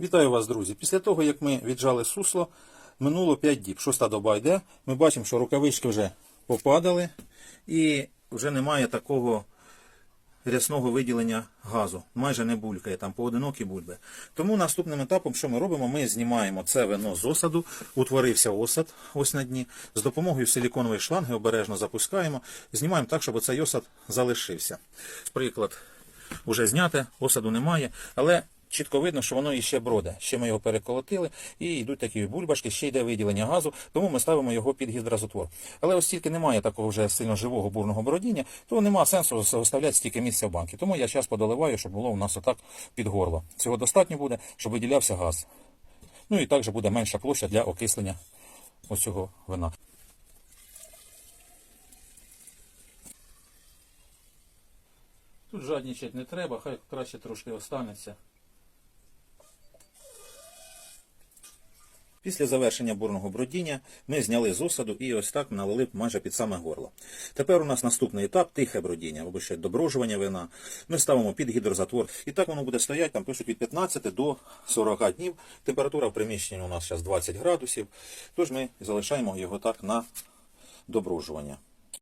Вітаю вас, друзі. Після того, як ми віджали сусло, минуло 5 діб. Шоста доба йде. Ми бачимо, що рукавички вже попадали і вже немає такого рясного виділення газу. Майже не булькає, там поодинокі бульби. Тому наступним етапом, що ми робимо, ми знімаємо це вино з осаду, утворився осад ось на дні. З допомогою силіконової шланги обережно запускаємо, знімаємо так, щоб оцей осад залишився. Приклад вже зняте, осаду немає, але чітко видно, що воно іще броде. Ще ми його переколотили і йдуть такі бульбашки, ще йде виділення газу, тому ми ставимо його під гідразотвор. Але оскільки немає такого вже сильно живого бурного бородіння, то нема сенсу оставляти стільки місця в банки. Тому я зараз подоливаю, щоб було у нас отак під горло. Цього достатньо буде, щоб виділявся газ. Ну і також буде менша площа для окислення оцього вина. Тут жадничать не треба, хай краще трошки останеться. Після завершення бурного бродіння ми зняли з осаду і ось так налили майже під саме горло. Тепер у нас наступний етап тихе бродіння, або ще доброжування вина. Ми ставимо під гідрозатвор. І так воно буде стояти, там пишуть від 15 до 40 днів. Температура в приміщенні у нас зараз 20 градусів. Тож ми залишаємо його так на доброжування.